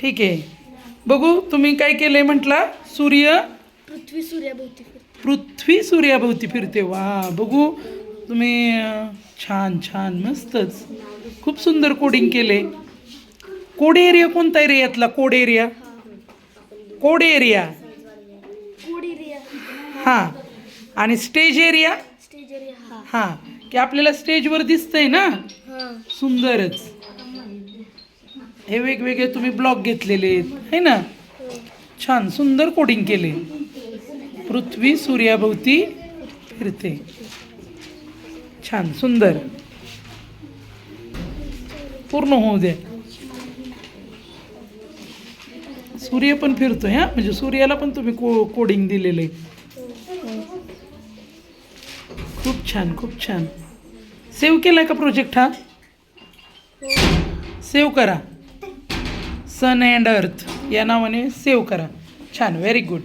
ठीक आहे. बघू तुम्ही काय केलंय म्हटला? सूर्य? पृथ्वी सूर्याभोवती पृथ्वी सूर्याभोवती फिरते. वा बघू. तुम्ही छान छान मस्तच. खूप सुंदर कोडिंग केले. कोड एरिया कोणता रे यातला? Code area code area code area हां. आणि स्टेज एरिया एरिया हा. की आपल्याला स्टेजवर दिसतंय ना? हा. सुंदरच. हे वेगवेगळे तुम्ही ब्लॉक घेतलेले आहेत है ना? छान सुंदर कोडिंग केले. पृथ्वी सूर्याभोवती फिरते. छान सुंदर. पूर्ण होऊ द्या. सूर्य पण फिरतोय हा? म्हणजे सूर्याला पण तुम्ही को कोडिंग दिलेलं. आहे खूप छान खूप छान. सेव्ह केला का प्रोजेक्ट हा? सेव्ह करा. सन अँड अर्थ या नावाने सेव्ह करा. छान व्हेरी गुड